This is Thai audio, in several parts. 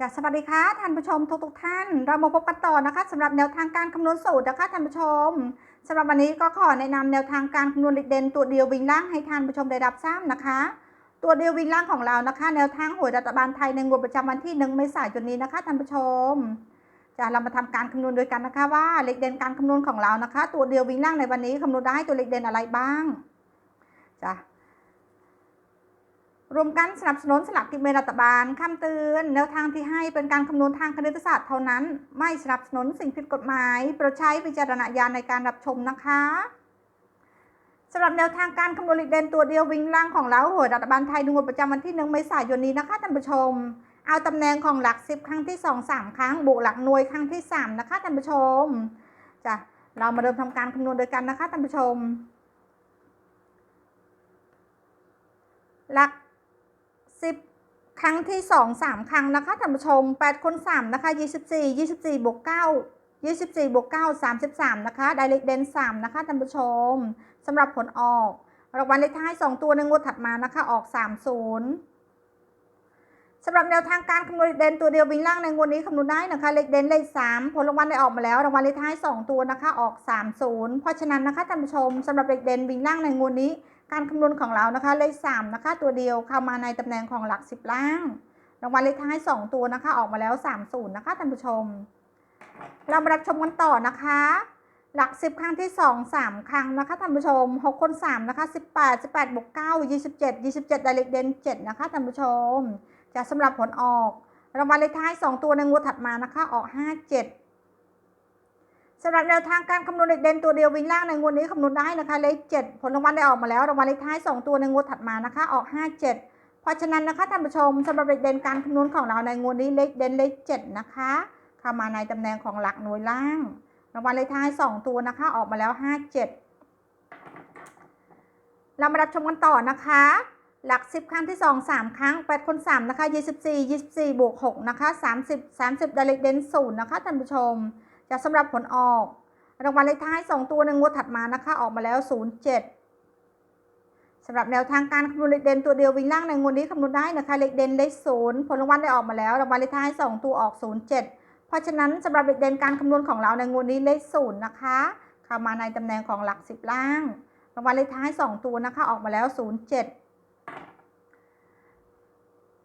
จ้ะสวัสดีค่ะท่านผู้ชมทุกทุกท่าน เรามาพบกันต่อนะคะสำหรับแนวทางการคำนวณสูตรนะคะท่านผู้ชมสำหรับวันนี้ก็ขอแนะนำแนวทางการคำนวณเลขเด่นตัวเดียววิ่งล่างให้ท่านผู้ชมได้รับทราบนะคะ ตัวเดียววิ่งล่างของเรานะคะ แนวทางหวยรัฐบาลไทยในงวดประจำวันที่1เมษายนนี้นะคะท่านผู้ชมจะเรามาทำการคำนวณโดยกันนะคะว่าเลขเด่นการคำนวณของเรานะคะ ตัวเดียววิ่งล่างในวันนี้คำนวณได้ตัวเลขเด่นอะไรบ้างจ้ะ รวมกันสนับสนุนสลากกินแบ่งรัฐบาลคำเตือนแนวทางที่ให้เป็นการคำนวณทางคณิตศาสตร์เท่านั้น ไม่สนับสนุนสิ่งผิดกฎหมายโปรดใช้วิจารณญาณในการรับชมนะคะสำหรับแนวทางการคำนวณเลขเด่นตัวเดียววิ่งล่างของเราโหวยรัฐบาลไทยดวงประจำวันที่หนึ่งเมษายนนี้นะคะท่านผู้ชม เอาตำแหน่งของหลักสิบครั้งที่สองสามครั้งบวกหลักหน่วยครั้งที่สามนะคะท่านผู้ชมจ้ะเรามาเริ่มทำการคำนวณโดยกันนะคะท่านผู้ชม หลัก สิบครั้งที่สองสามครั้งนะคะท่านผู้ชมแปดคนสามนะคะยี่สิบสี่ยี่สิบสี่บวกเก้ายี่สิบสี่บวกเก้าสามสิบสามนะคะ ไดเรกเดนสามนะคะท่านผู้ชมสำหรับผลออกรางวัลเลขท้ายสองตัวในงวดถัดมานะคะ ออกสามศูนย์สำหรับแนวทางการคำนวณเด่นตัวเดียววิ่งล่างในงวดนี้คำนวณได้นะคะ เลขเด่นเลขสามผลรางวัลได้ออกมาแล้วรางวัลเลขท้ายสองตัวนะคะ ออกสามศูนย์เพราะฉะนั้นนะคะท่านผู้ชมสำหรับเลขเด่นวิ่งล่างในงวดนี้ การคำนวณของเรานะคะเลข3นะคะ ตัวเดียวเข้ามาในตำแหน่งของหลัก 10 ล่าง รางวัลเลขท้าย 2 ตัวนะคะ ออกมาแล้ว 30 นะคะท่านผู้ชม เรามารับชมกันต่อนะคะ หลัก 10 ครั้งที่ 2 3 ครั้งนะคะท่านผู้ชม 6 คน 3 นะคะ 18 18บวก9 27 27 ไดเรกเดน7นะคะท่านผู้ชม จะสำหรับผลออก รางวัลเลขท้าย 2 ตัวในงวดถัดมานะคะออก 57 สำหรับแนวทางการคำนวณเลขเด่นตัวเดียววิ่งล่างในงวดนี้คำนวณได้นะคะเลข7ผลรางวัลได้ออกมาแล้วรางวัลเลขท้าย 2 ตัวในงวดถัดมานะคะออก 57 เพราะฉะนั้นนะคะท่านผู้ชมสำหรับเลขเด่นการคำนวณของเราในงวดนี้เลขเด่นเลข7นะคะเข้ามาในตำแหน่งของหลักหน่วยล่างรางวัลเลขท้าย 2 ตัวนะคะออกมาแล้ว 57 เรามารับชมกันต่อนะคะ หลัก 10 ครั้งที่ 2 3 ครั้ง 8 คน 3 นะคะ 24 24บวก6นะคะ30 30ไดเรกเด่น0นะคะท่านผู้ชม จะสำหรับผลออก รางวัลเลขท้าย 2 ตัวในงวดถัดมานะคะ ออกมาแล้ว 07สำหรับแนวทางการคำนวณเลขเด่นตัวเดียววิ่งล่างในงวดนี้คำนวณได้นะคะเลขเด่นเลขศูนย์ผลรางวัลได้ออกมาแล้วรางวัลเลขท้าย 2 ตัวออก 07 เพราะฉะนั้นสำหรับเลขเด่นการคำนวณของเราในงวดนี้เลขศูนย์นะคะเข้ามาในตำแหน่งของหลัก 10 ล่างรางวัลเลขท้าย 2 ตัวนะคะออกมาแล้ว 07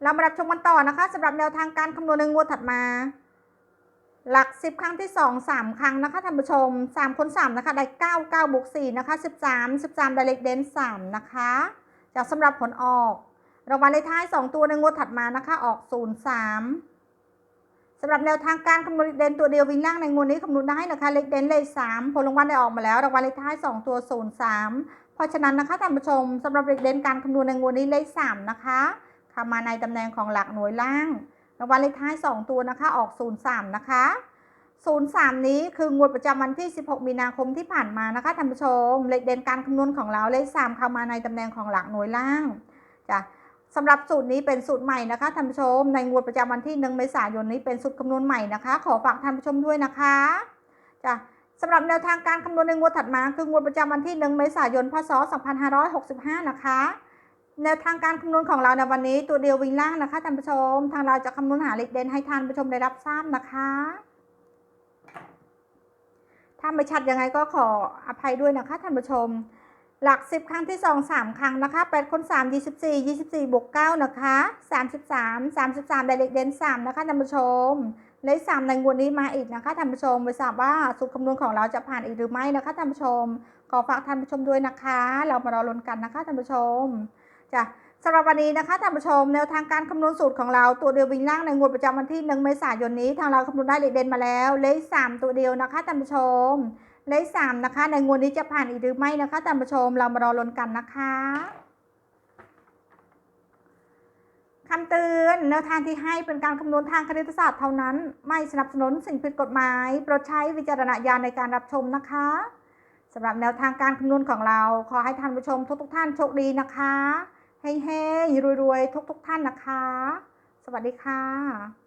เรามารับชมกันต่อนะคะสำหรับแนวทางการคำนวณในงวดถัดมา หลัก 10 ครั้งที่ 2 3 ครั้งนะคะท่านผู้ชม 3 คน3นะคะได้9 9บวก4นะคะ13 13ไดเรกเดน3นะคะ จากสำหรับผลออกรางวัลเลขท้าย 2 ตัวในงวดถัดมานะคะออก 03สำหรับแนวทางการคำนวณเลขเด่นตัวเดียววิ่งล่างในงวดนี้คำนวณได้นะคะเลขเด่นเลข3ผลรางวัลได้ออกมาแล้วรางวัลเลขท้าย 2 ตัว 03 เพราะฉะนั้นนะคะท่านผู้ชมสำหรับเลขเด่นการคำนวณในงวดนี้เลข3นะคะเข้ามาในตำแหน่งของหลักหน่วยล่าง รางวัลเลขท้าย 2 ตัวนะคะ ออก 03 นะคะ 03 นี้คืองวดประจำวันที่ 16 มีนาคมที่ผ่านมานะคะท่านผู้ชม เลขเด่นการคำนวณของเราเลข 3 เข้ามาในตำแหน่งของหลักหน่วยล่างจ้ะสำหรับสูตรนี้เป็นสูตรใหม่นะคะท่านผู้ชม ในงวดประจำวันที่ 1 เมษายนนี้เป็นสูตรคำนวณใหม่นะคะ ขอฝากท่านผู้ชมด้วยนะคะจ้ะสำหรับแนวทางการคำนวณในงวดถัดมาคืองวดประจำวันที่ 1 เมษายน พศ 2565 นะคะ แนวทางการคำนวณของเราในวันนี้ตัวเดียววิ่งล่างนะคะท่านผู้ชม ทางเราจะคำนวณหาเลขเด่นให้ท่านผู้ชมได้รับทราบนะคะ ถ้าไม่ชัดยังไงก็ขออภัยด้วยนะคะท่านผู้ชม หลัก 10 ครั้งที่ 2 3 ครั้งนะคะ8คน3 24 24บวก9นะคะ33 33ไดเรกเดน3นะคะท่านผู้ชมเลข3ในงวดนี้มาอีกนะคะท่านผู้ชมไม่ทราบว่าสูตรคำนวณของเราจะผ่านอีกหรือไม่นะคะท่านผู้ชมขอฝากท่านผู้ชมด้วยนะคะ เรามารอลุ้นกันนะคะท่านผู้ชม จ้ะสำหรับวันนี้นะคะท่านผู้ชมแนวทางการคำนวณสูตรของเราตัวเดียววิ่งล่างในงวดประจำวันที่ 1 เมษายนนี้ทางเราคำนวณได้เลขเด่นมาแล้ว เลข 3 ตัวเดียวนะคะท่านผู้ชม เลข 3 นะคะ ในงวดนี้จะผ่านอีกหรือไม่นะคะท่านผู้ชมเรามารอลุ้นกันนะคะคำเตือนแนวทางที่ให้เป็นการคำนวณทางคณิตศาสตร์เท่านั้น ไม่สนับสนุนสิ่งผิดกฎหมายโปรดใช้วิจารณญาณในการรับชมนะคะสำหรับแนวทางการคำนวณของเรา ขอให้ท่านผู้ชมทุกๆท่านโชคดีนะคะ เฮ้ยๆรวยๆทุกๆท่านนะคะ สวัสดีค่ะ